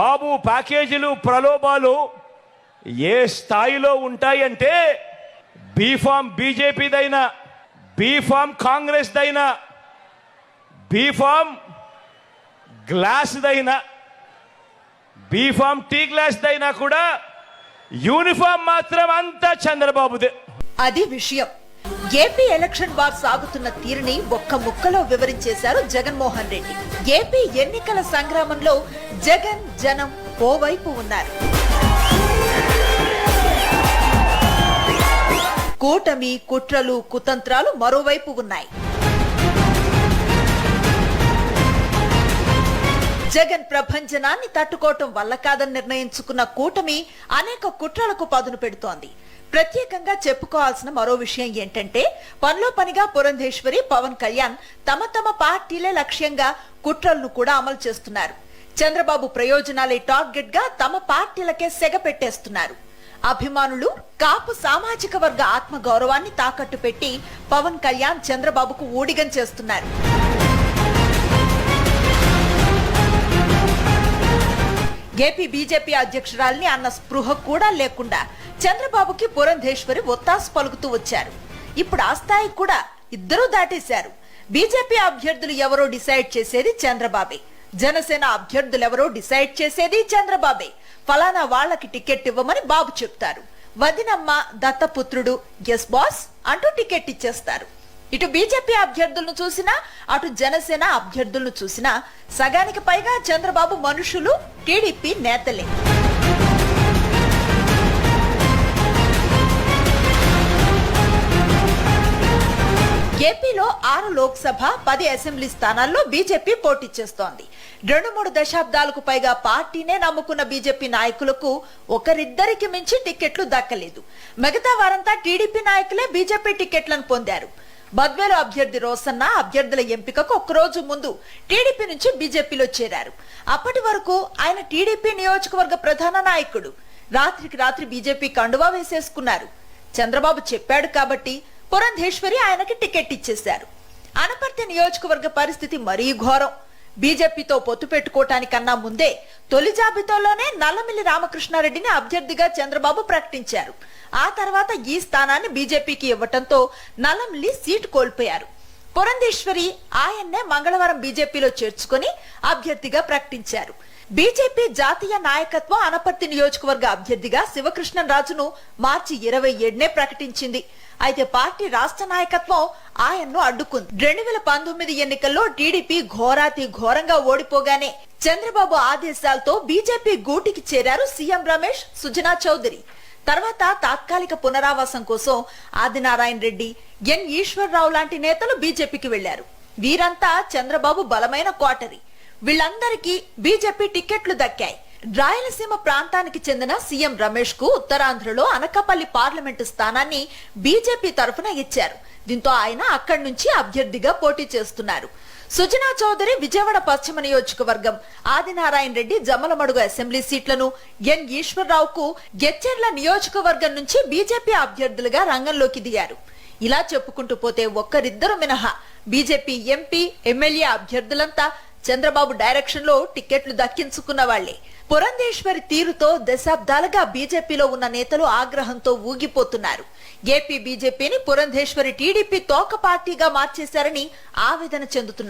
బాబు ప్యాకేజీలు ప్రలోభాలు ఏ స్థాయిలో ఉంటాయంటే బీఫామ్ బీజేపీదైనా బీఫామ్ కాంగ్రెస్దైనా బీఫామ్ గ్లాస్దైనా బీఫామ్ టీ గ్లాస్దైనా కూడా యూనిఫామ్ మాత్రం అంతా చంద్రబాబుదే. అది విషయం. ఏపీ ఎలక్షన్ వార్ సాగుతున్న తీరుని ఒక్క ముక్కలో వివరించేశారు జగన్మోహన్ రెడ్డి. ఏపీ ఎన్నికల సంగ్రామంలో జగన్ జనం ఓవైపు ఉన్నారు. కూటమి కుట్రలు కుతంత్రాలు మరోవైపు ఉన్నాయి. జగన్ ప్రభంజనాన్ని తట్టుకోవటం వల్ల కాదని నిర్ణయించుకున్న కూటమి అనేక కుట్రలకు పదును పెడుతోంది. ప్రత్యేకంగా చెప్పుకోవాల్సిన మరో విషయం ఏంటంటే పనిలో పనిగా పురంధేశ్వరి పవన్ కళ్యాణ్ తమ తమ పార్టీలే లక్ష్యంగా కుట్రలను కూడా అమలు చేస్తున్నారు. చంద్రబాబు ప్రయోజనాలే టార్గెట్గా తమ పార్టీలకే సెగ పెట్టేస్తున్నారు. అభిమానులు కాపు సామాజిక వర్గ ఆత్మ గౌరవాన్ని తాకట్టు పెట్టి పవన్ కళ్యాణ్ చంద్రబాబుకు ఊడిగం చేస్తున్నారు. ఏపీ బీజేపీ అధ్యక్షురాల్ని అన్న స్పృహ కూడా లేకుండా చంద్రబాబుకి పురంధేశ్వరి ఒత్తాసు పలుకుతూ వచ్చారు. ఇప్పుడు ఆ స్థాయి కూడా ఇద్దరూ దాటేశారు. బీజేపీ అభ్యర్థులు ఎవరో డిసైడ్ చేసేది చంద్రబాబే. జనసేన అభ్యర్థులు ఎవరో డిసైడ్ చేసేది చంద్రబాబే. ఫలానా వాళ్ళకి టికెట్ ఇవ్వమని బాబు చెప్తారు. వదినమ్మ దత్తపుత్రుడు ఎస్ బాస్ అంటూ టికెట్ ఇచ్చేస్తారు. ఇటు బీజేపీ అభ్యర్థులను చూసినా అటు జనసేన అభ్యర్థులను చూసినా సగానికి పైగా చంద్రబాబు మనుషులు టీడీపీ నేతలే. ఏపీలో ఆరు లోక్సభ పది అసెంబ్లీ స్థానాల్లో బీజేపీ పోటీ చేస్తోంది. రెండు మూడు దశాబ్దాలకు పైగా పార్టీనే నమ్ముకున్న బీజేపీ నాయకులకు ఒకరిద్దరికి మించి టికెట్లు దక్కలేదు. మిగతా వారంతా టీడీపీ నాయకులే బీజేపీ టికెట్లను పొందారు. బద్వేలు అభ్యర్థి రోసన్న అభ్యర్థుల ఎంపికకు ఒక్కరోజు ముందు టీడీపీ నుంచి బీజేపీలో చేరారు. అప్పటి వరకు ఆయన టీడీపీ నియోజకవర్గ ప్రధాన నాయకుడు. రాత్రికి రాత్రి బీజేపీ కండువా వేసేసుకున్నారు. చంద్రబాబు చెప్పాడు కాబట్టి పురంధేశ్వరి ఆయనకి టికెట్ ఇచ్చేశారు. అనపర్తి నియోజకవర్గ పరిస్థితి మరీ ఘోరం. బీజేపీతో పొత్తు పెట్టుకోవటానికన్నా ముందే తొలి జాబితాలోనే నల్లమిల్లి రామకృష్ణారెడ్డిని అభ్యర్థిగా చంద్రబాబు ప్రకటించారు. ఆ తర్వాత ఈ స్థానాన్ని బీజేపీకి ఇవ్వటంతో నల్లమిల్లి సీటు కోల్పోయారు. పురంధేశ్వరి ఆయన్నే మంగళవారం బీజేపీలో చేర్చుకుని అభ్యర్థిగా ప్రకటించారు. బీజేపీ జాతీయ నాయకత్వం అనపర్తి నియోజకవర్గ అభ్యర్థిగా శివకృష్ణ రాజును మార్చి ఇరవై ఏడునే ప్రకటించింది. అయితే పార్టీ రాష్ట్ర నాయకత్వం ఆయన్ను అడ్డుకుంది. రెండు వేల పంతొమ్మిది ఎన్నికల్లో టీడీపీ ఘోరాతి ఘోరంగా ఓడిపోగానే చంద్రబాబు ఆదేశాలతో బీజేపీ గూటికి చేరారు సీఎం రమేష్ సుజనా చౌదరి. తర్వాత తాత్కాలిక పునరావాసం కోసం ఆదినారాయణ రెడ్డి ఎన్. ఈశ్వరరావు లాంటి నేతలు బీజేపీకి వెళ్ళారు వీరంతా చంద్రబాబు బలమైన కోటరీ వీళ్ళందరికీ బీజేపీ టికెట్లు దక్కాయి. రాయలసీమ ప్రాంతానికి చెందిన సీఎం రమేష్కు ఉత్తరాంధ్రలో అనకాపల్లి పార్లమెంటు స్థానాన్ని బీజేపీ తరఫున ఇచ్చారు. దీంతో ఆయన అక్కడి నుంచి అభ్యర్థిగా పోటీ చేస్తున్నారు. సుజనా చౌదరి విజయవాడ పశ్చిమ నియోజకవర్గం. ఆదినారాయణ రెడ్డి జమ్మలమడుగు అసెంబ్లీ సీట్లను. ఎన్ ఈశ్వరరావుకు గెచ్చెర్ల నియోజకవర్గం నుంచి బీజేపీ అభ్యర్థులుగా రంగంలోకి దిగారు. ఇలా చెప్పుకుంటూ పోతే ఒక్కరిద్దరు మినహా. బీజేపీ ఎంపీ ఎమ్మెల్యే అభ్యర్థులంతా చంద్రబాబు డైరెక్షన్లో టికెట్లు దక్కించుకున్న వాళ్ళే పురంధేశ్వరి తీరుతో దశాబ్దాలుగా బీజేపీలో ఉన్న నేతలు ఆగ్రహంతో ఊగిపోతున్నారు. ఏపీ బీజేపీని పురంధేశ్వరి టీడీపీ తోక పార్టీగా మార్చేశారని ఆవేదన చెందుతున్నారు.